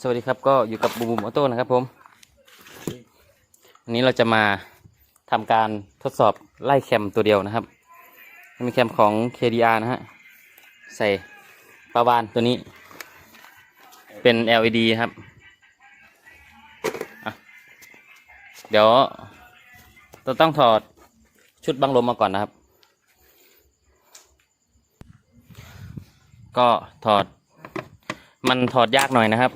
สวัสดีครับก็อยู่กับบูมบูมออโต้นะครับผมวันนี้เราจะมาทำการทดสอบไล่แคมตัวเดียวนะครับมีแคมของ KDR นะฮะใส่ปลาวานตัวนี้ เป็น LED ครับเดี๋ยวเราต้องถอดชุดบังลมมาก่อนนะครับ ก็ถอดมันถอดยากหน่อยนะครับ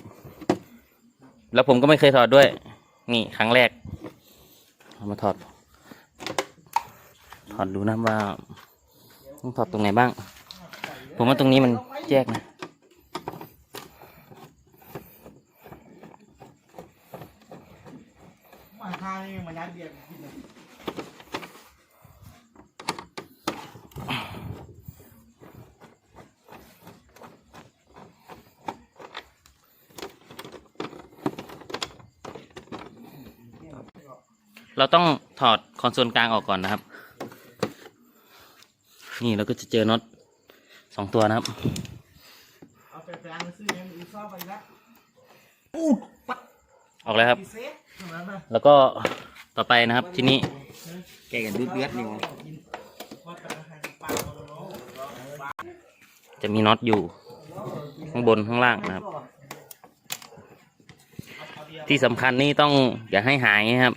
แล้วผมก็ไม่เคยถอดด้วย นี่ครั้งแรกเอามาถอด ถอดดูนะว่าต้องถอดตรงไหนบ้าง ผมว่าตรงนี้มันแยกนะมาทางนี่มายัดเดียร์ เลยเราต้องถอดคอนโซลกลางออกก่อนนะครับ นี่เราก็จะเจอน็อตสองตัวนะครับเอาไปแปลงซื้อยังอีซ่อไปละออกแล้วครับอีเซฟทำไมมาแล้วก็ต่อไปนะครับที่นี่แกกันดูเดือดนี่วะว่าแต่ละแห่งปลาโลโลจะมีน็อตอยู่ข้างบนข้างล่างนะครับ ที่สำคัญนี่ต้องอย่าให้หายนะครับ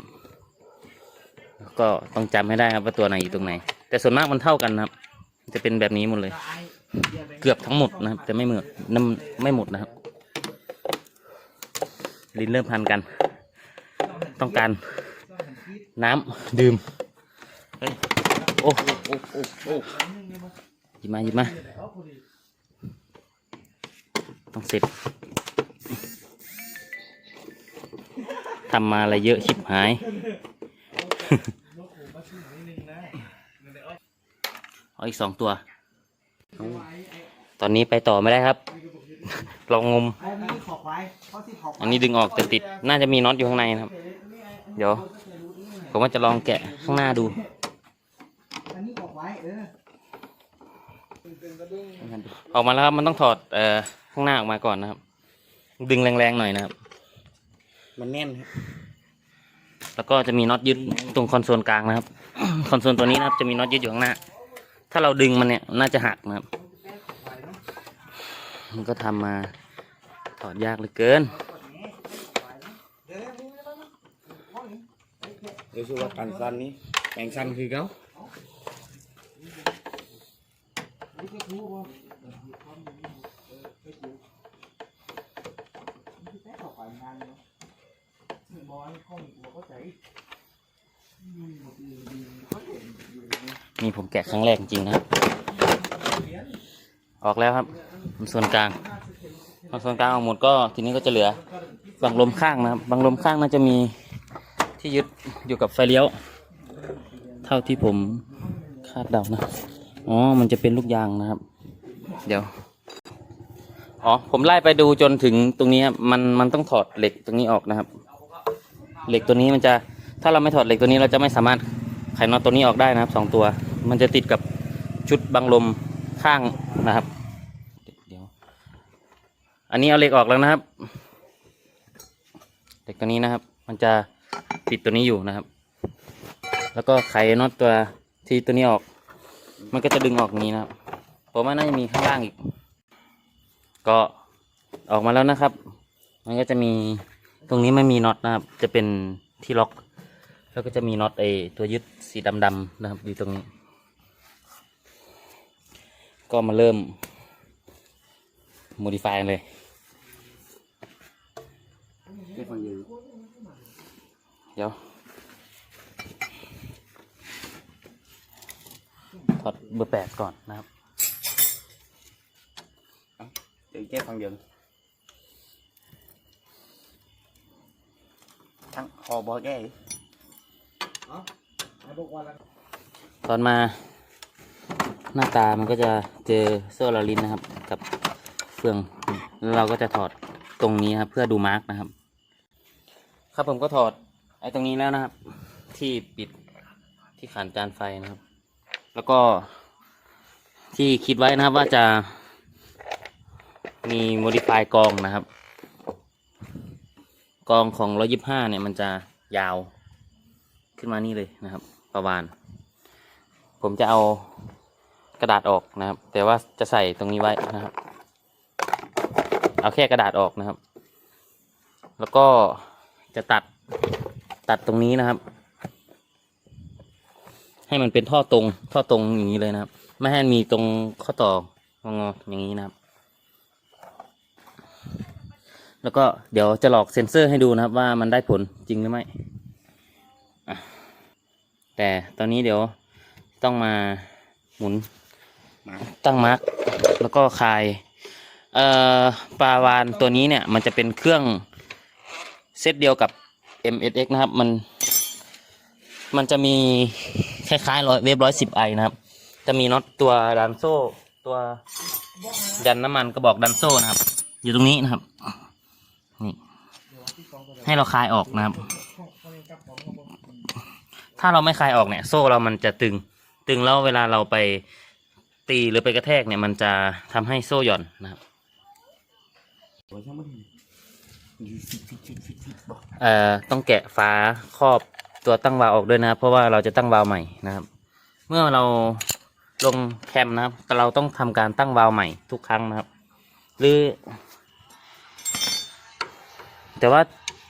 ก็ต้องจำให้ได้ครับว่าตัวไหนอยู่ตรงไหน แต่ส่วนมากมันเท่ากันนะครับ จะเป็นแบบนี้หมดเลย เกือบทั้งหมดนะครับจะไม่เหมือนน้ำไม่หมดนะครับ ลิ้นเริ่มพันกัน ต้องการน้ำดื่มโอ้โอ้โอ้โอ้หยิบมาหยิบมา ต้องเสร็จทำมาอะไรเยอะชิบหาย เอาอีกสองตัว ตอนนี้ไปต่อไม่ได้ครับ ลองงมไอ้นี่ขอบไว้เพราะที่ขอบอันนี้ดึงออกแต่ติด น่าจะมีน็อตอยู่ข้างในนะครับ เดี๋ยว ผมว่าจะลองแกะข้างหน้าดูอันนี้ขอบไว้เออออกมาแล้วครับ มันต้องถอดเอ่อข้างหน้าออกมาก่อนนะครับ ดึงแรงๆหน่อยนะครับ มันแน่นครับแล้วก็จะมีน็อตยึดตรงคอนโซลกลางนะครับ คอนโซลตัวนี้นะครับจะมีน็อตยึดอยู่ข้างหน้า ถ้าเราดึงมันเนี่ยน่าจะหักนะครับ มันก็ทำมาถอดยากเหลือเกินเดี๋ยวชื่อว่ากันสั้นนี้แปลงสั้นคือเขา นี่ผมแกะ ครั้งแรกจริงนะครับ ออกแล้วครับส่วนกลางส่วนกลางออกหมดก็ทีนี้ก็จะเหลือบังลมข้างนะครับบังลมข้างน่าจะมีที่ยึดอยู่กับไฟเลี้ยว เท่าที่ผมคาดเดานะอ๋อมันจะเป็นลูกยางนะครับ เดี๋ยวอ๋อผมไล่ไปดูจนถึงตรงนี้ครับมันมันต้องถอดเหล็กตรงนี้ออกนะครับ เหล็กตัวนี้มันจะถ้าเราไม่ถอดเหล็กตัวนี้เราจะไม่สามารถไขน็อตตัวนี้ออกได้นะครับสองตัว มันจะติดกับชุดบังลมข้างนะครับ เดี๋ยว อันนี้เอาเหล็กออกแล้วนะครับเหล็กตัวนี้นะครับ มันจะติดตัวนี้อยู่นะครับ แล้วก็ไขน็อตตัวที่ตัวนี้ออก มันก็จะดึงออกงนี้นะครับผมว่าน่าจะมีข้างล่างอีก ก็ออกมาแล้วนะครับ มันก็จะมีตรงนี้ไม่มีน็อตนะครับ จะเป็นที่ล็อก แล้วก็จะมีน็อตไอตัวยึดสีดำๆนะครับอยู่ตรงนี้ ก็มาเริ่ม modify เลยแค่ฟังอยู่เดี๋ยวถอดเบอร์แปดก่อนนะครับเดี๋ยวแค่ฟังอยู่ทั้งคอบอแก้ไอ้บอกว่าละตอนมา หน้าตามันก็จะเจอโซ่ลาลินนะครับ กับเฟืองแล้วเราก็จะถอดตรงนี้ครับ เพื่อดูมาร์กนะครับ ครับผมก็ถอดไอ้ตรงนี้แล้วนะครับ ที่ปิดที่ขานจานไฟนะครับ แล้วก็ที่คิดไว้นะครับว่าจะมี modify กองนะครับ กองของร้อยิบห้าเนี่ยมันจะยาวขึ้นมานี่เลยนะครับ ประวานผมจะเอา กระดาษออกนะครับ แต่ว่าจะใส่ตรงนี้ไว้นะครับ เอาแค่กระดาษออกนะครับ แล้วก็จะตัดตัดตรงนี้นะครับ ให้มันเป็นท่อตรงท่อตรงอย่างนี้เลยนะครับ ไม่ให้มีตรงข้อต่องออย่างนี้นะครับ แล้วก็เดี๋ยวจะหลอกเซ็นเซอร์ให้ดูนะครับ ว่ามันได้ผลจริงหรือไม่แต่ตอนนี้เดี๋ยวต้องมาหมุน ตั้งมาร์กแล้วก็คลายเอ่อปลาวานตัวนี้เนี่ยมันจะเป็นเครื่องเซตเดียวกับ MSX นะครับ มัน มันจะมีคล้ายๆร้อยเวฟร้อยสิบไอนะครับ จะมีน็อตตัวดันโซ่ตัวยันน้ำมันกระบอกดันโซ่นะครับ อยู่ตรงนี้นะครับนี่ให้เราคลายออกนะครับ ถ้าเราไม่คลายออกเนี่ย โซ่เรามันจะตึง ตึงแล้วเวลาเราไป ตีหรือไปกระแทกเนี่ยมันจะทำให้โซ่หย่อนนะครับเอ่อต้องแกะฝาครอบตัวตั้งวาล์วออกด้วยนะครับ เพราะว่าเราจะตั้งวาล์วใหม่นะครับ เมื่อเราลงแคมนะครับแต่เราต้องทำการตั้งวาล์วใหม่ทุกครั้งนะครับ หรือ แต่ว่า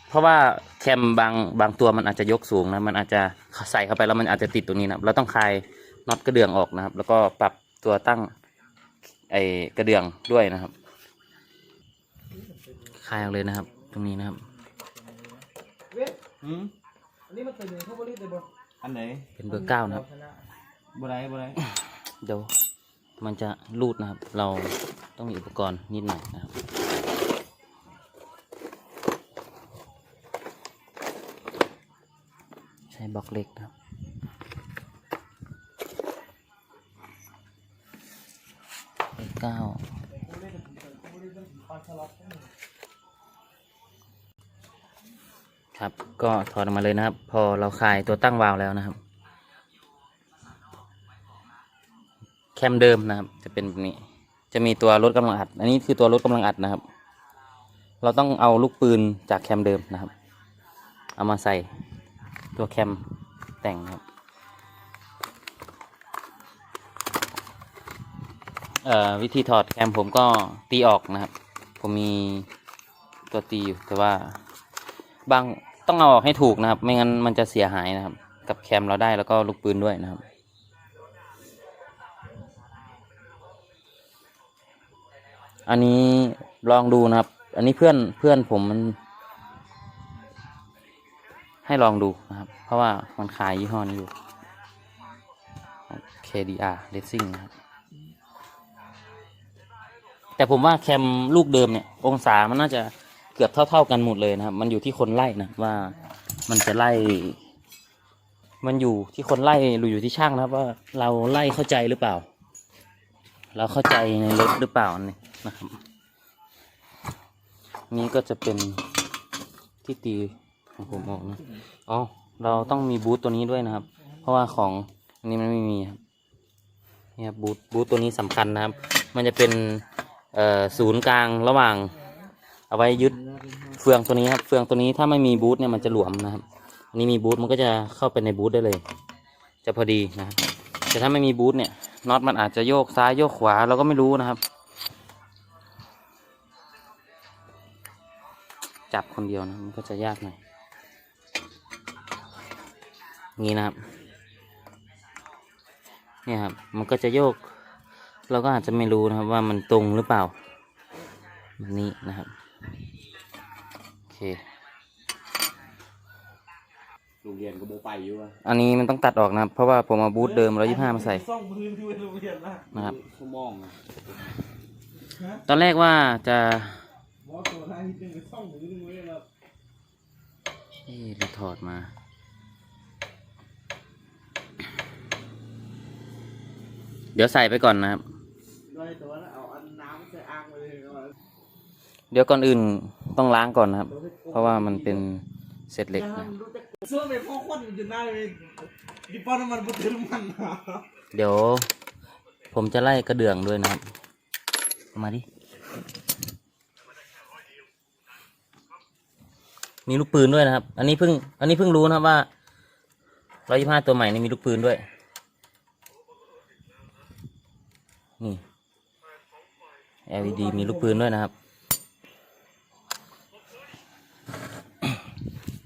เพราะว่าแคมบางบางตัวมันอาจจะยกสูงนะ มันอาจจะใส่เข้าไปแล้วมันอาจจะติดตรงนี้นะเราต้องคลายน็อตกระเดื่องออกนะครับ แล้วก็ปรับ ตัวตั้งไอกระเดื่องด้วยนะครับคลายออกเลยนะครับ ตรงนี้นะครับเว้ยอืมอันนี้มันเป็นยังไงเขาบริสุทธิ์เลยบ่อันไหนเป็นเบอร์เก้านะครับบ่ได้บ่ได้เดี๋ยวมันจะรูดนะครับ เราต้องมีอุปกรณ์นิดหน่อยนะครับใช้บล็อกเล็กนะครับ เก้าครับก็ถอดออกมาเลยนะครับ พอเราคลายตัวตั้งวาล์วแล้วนะครับ แคมเดิมนะครับ จะเป็นแบบนี้ จะมีตัวลดกำลังอัด อันนี้คือตัวลดกำลังอัดนะครับ เราต้องเอาลูกปืนจากแคมเดิมนะครับ เอามาใส่ตัวแคมแต่งครับ วิธีถอดแคมผมก็ตีออกนะครับ ผมมีตัวตีอยู่แต่ว่าบางต้องเอาออกให้ถูกนะครับ ไม่งั้นมันจะเสียหายนะครับ กับแคมเราได้แล้วก็ลูกปืนด้วยนะครับอันนี้ลองดูนะครับ อันนี้เพื่อนเพื่อนผมมัน ให้ลองดูนะครับ เพราะว่ามันขายยี่ห้อนี้อยู่ KDR Racing นะครับ แต่ผมว่าแคมลูกเดิมเนี่ย องศามันน่าจะเกือบเท่า ๆกันหมดเลยนะครับ มันอยู่ที่คนไล่นะว่ามันจะไล่ มันอยู่ที่คนไล่หรืออยู่ที่ช่างนะครับว่าเราไล่เข้าใจหรือเปล่า เราเข้าใจในรถหรือเปล่านี่นะครับ นี่ก็จะเป็นที่ตีของผมออกนะอ๋อเราต้องมีบูทตัวนี้ด้วยนะครับ เพราะว่าของอันนี้มันไม่มีครับนี่ครับบูทบูทตัวนี้สำคัญนะครับ มันจะเป็น ศูนย์กลางระหว่าง เอาไว้ยึดเฟืองตัวนี้ครับ เฟืองตัวนี้ถ้าไม่มีบูทเนี่ยมันจะหลวมนะครับอันนี้มีบูทมันก็จะเข้าไปในบูทได้เลย จะพอดีนะครับแต่ถ้าไม่มีบูทเนี่ยน็อตมันอาจจะโยกซ้ายโยกขวาเราก็ไม่รู้นะครับ จับคนเดียวนะมันก็จะยากหน่อยงี้นะครับ เนี่ยครับ มันก็จะโยก เราก็อาจจะไม่รู้นะครับว่ามันตรงหรือเปล่าแบบนี้นะครับโอเคโรงเรียนก็บ่ไปอยู่อะอันนี้มันต้องตัดออกนะครับ เพราะว่าผมเอาบูทเดิมร้อยยี่ห้ามาใส่ซ่องพื้นที่เป็นโรงเรียนนะนะครับชั่วโมงอะตอนแรกว่าจะหมอตัวนั้นที่เป็นซ่องมือนึงไว้แล้วเอ๊ะเราถอดมาเดี๋ยวใส่ไปก่อนนะครับด้วยตัวแล้ว เดี๋ยวก่อนอื่นต้องล้างก่อนนะครับ เพราะว่ามันเป็นเศษเหล็กนะเดี๋ยว ผมจะไล่กระเดื่องด้วยนะครับ มาดิ มีลูกปืนด้วยนะครับ อันนี้เพิ่ง อันนี้เพิ่งรู้นะครับว่าร้อยยี่ห้าตัวใหม่นี่มีลูกปืนด้วย LED มีลูกปืนด้วยนะครับ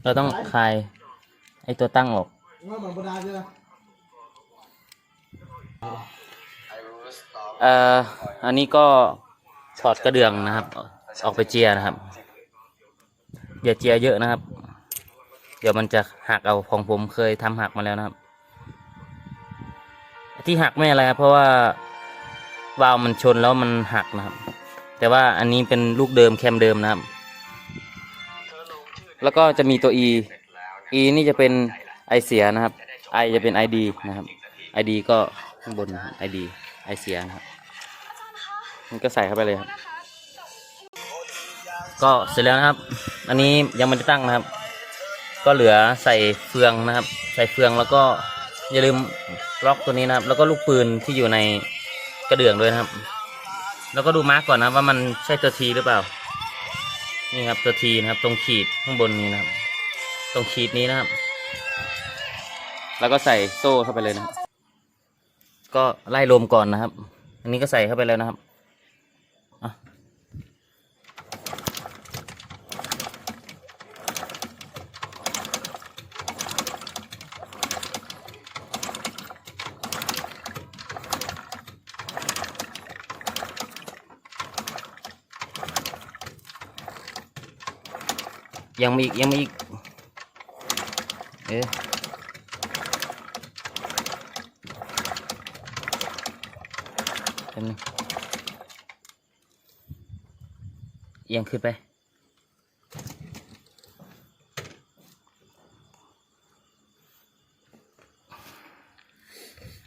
เราต้องคลายไอตัวตั้งออกว่ามันบดาใช่ไหมเอ่อ อันนี้ก็ถอดกระเดื่องนะครับ ออกไปเจียนะครับอย่าเจียเยอะนะครับ เดี๋ยวมันจะหักเอาของผมเคยทำหักมาแล้วนะครับ ที่หักไม่อะไรครับเพราะว่า วาล์วมันชนแล้วมันหักนะครับ แต่ว่าอันนี้เป็นลูกเดิมแคมเดิมนะครับ แล้วก็จะมีตัว e e นี่จะเป็นไอเสียนะครับ i จะเป็น id นะครับ id ก็ข้างบนนะครับ id ไอเสียนะครับ มันก็ใส่เข้าไปเลยครับ ก็เสร็จแล้วนะครับ อันนี้ยังไม่ได้ตั้งนะครับ ก็เหลือใส่เฟืองนะครับ ใส่เฟืองแล้วก็อย่าลืมล็อกตัวนี้นะครับ แล้วก็ลูกปืนที่อยู่ใน กระเดื่องด้วยนะครับ แล้วก็ดูมาร์กก่อนนะว่ามันใช่ตัวทีหรือเปล่า นี่ครับตัวทีนะครับ ตรงขีดข้างบนนี้นะครับ ตรงขีดนี้นะครับ แล้วก็ใส่โซ่เข้าไปเลยนะครับ ก็ไล่ลมก่อนนะครับ อันนี้ก็ใส่เข้าไปแล้วนะครับ ยังมีอีกยังมีอีกเอ๊ะเป็นงขึ้นไป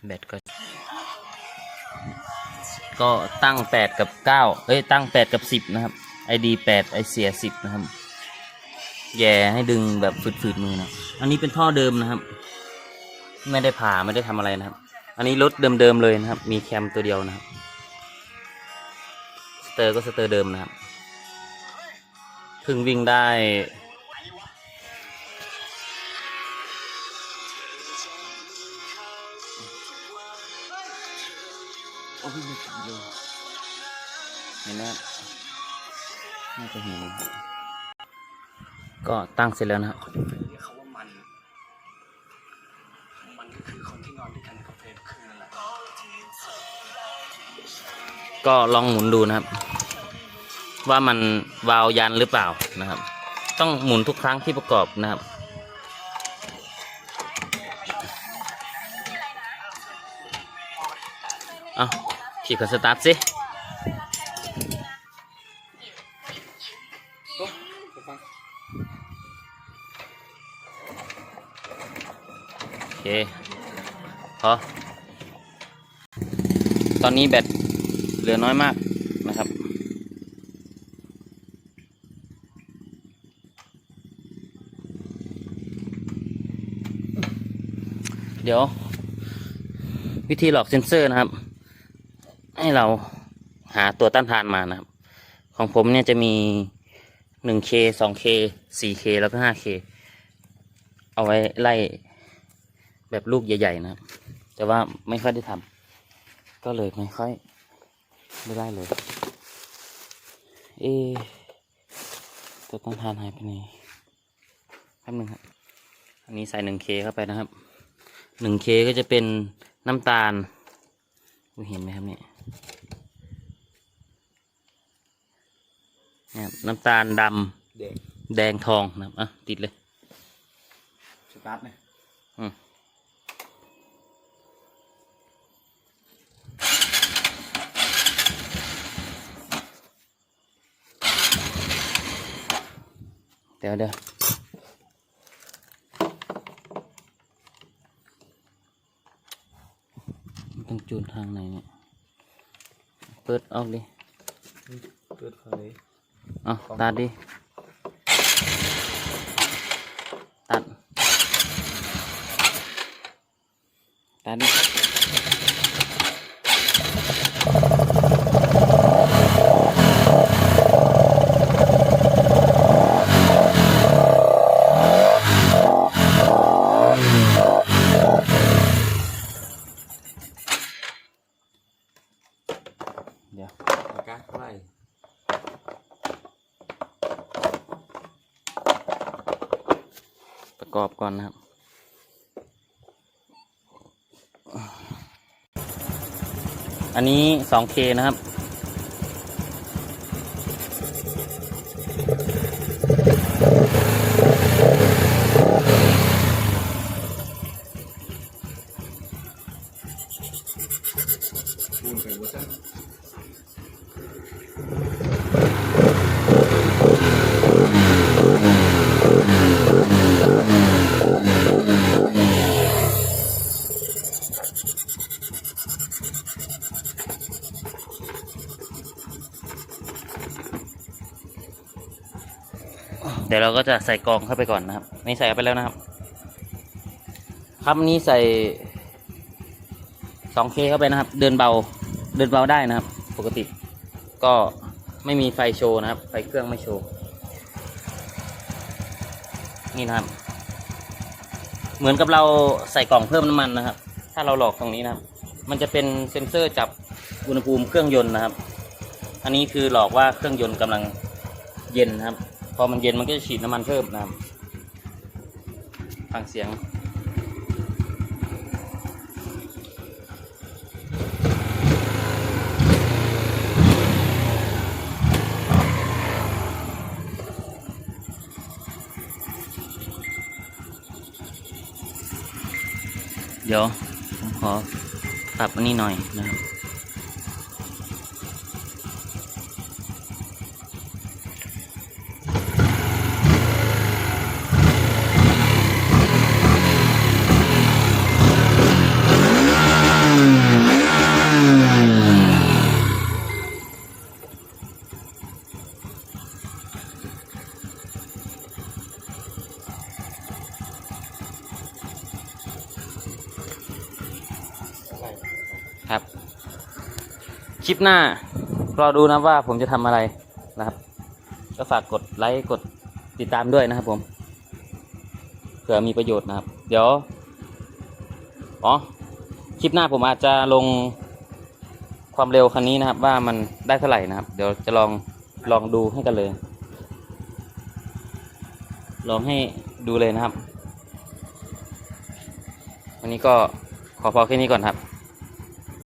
แบตก็ก็ตั้งแปดกับเก้าเอ้ย ตั้งแปดกับสิบนะครับ ID แปดไอเสียสิบนะครับ แย่ให้ดึงแบบฝืดๆมือนะอันนี้เป็นท่อเดิมนะครับ ไม่ได้ผ่าไม่ได้ทำอะไรนะครับ อันนี้รถเดิมๆเลยนะครับ มีแคมตัวเดียวนะครับ สเตอร์ก็สเตอร์เดิมนะครับเพิ่งวิ่งได้โอ้พี่ไม่ถึงเลยเห็นไหมน่าจะเห็น ก็ตั้งเสร็จแล้วนะครับเรียกเขาว่ามัน มันก็คือคนที่นอนด้วยกันกับเฟรมคืนนั่นแหละก็ลองหมุนดูนะครับ ว่ามันวาล์วยันหรือเปล่านะครับ ต้องหมุนทุกครั้งที่ประกอบนะครับ เอาขี่กับสตาร์ทสิ พอตอนนี้แบตเหลือน้อยมากนะครับ เดี๋ยว วิธีหลอกเซนเซอร์นะครับ ให้เราหาตัวต้านทานมานะครับ ของผมเนี่ยจะมี 1K 2K 4K แล้วก็ 5K เอาไว้ไล่ แบบลูกใหญ่ ๆ นะครับ แต่ว่าไม่ค่อยได้ทำก็เลยไม่ค่อย ไม่ได้เลย เอะตัวต้านทานหายไปไหนแป๊บนึงครับ อันนี้ใส่หนึ่งเคเข้าไปนะครับหนึ่งเคก็จะเป็นน้ำตาลอุ๊ยเห็นไหมครับเนี่ยเนี่ยครับน้ำตาลดเด็กำแดงทองนะครับอะติดเลย สตาร์ทไหมอืม เดี๋ยวเดี๋ยวมันต้องจูนทางไหนเนี่ย เปิดออกดิ เปิดไฟ เอาตัดดิ ตัด ตัดดิ กอบก่อนนะครับ อันนี้ 2K นะครับปูนไปวัวซั่น เราก็จะใส่กองเข้าไปก่อนนะครับนี่ใส่ไปแล้วนะครับ ครับนนี้ใส่ 2K เข้าไปนะครับ เดินเบาเดินเบาได้นะครับ ปกติ ก็ไม่มีไฟโชว์นะครับ ไฟเครื่องไม่โชว์ นี่นะครับ เหมือนกับเราใส่กล่องเพิ่มน้ำมันนะครับ ถ้าเราหลอกตรงนี้นะครับ มันจะเป็นเซ็นเซอร์จับอุณหภูมิเครื่องยนต์นะครับ อันนี้คือหลอกว่าเครื่องยนต์กำลังเย็นนะครับ พอมันเย็นมันก็จะฉีดน้ำมันเพิ่มนะครับฟังเสียงเดี๋ยวผมขอปรับอันนี้หน่อยนะครับ ครับ คลิปหน้ารอดูนะว่าผมจะทำอะไรนะครับ ก็ฝากกดไลค์กดติดตามด้วยนะครับผมเผื่อมีประโยชน์นะครับ เดี๋ยวอ๋อคลิปหน้าผมอาจจะลงความเร็วคันนี้นะครับ ว่ามันได้เท่าไหร่นะครับ เดี๋ยวจะลองลองดูให้กันเลย ลองให้ดูเลยนะครับ วันนี้ก็ขอพอแค่นี้ก่อนครับ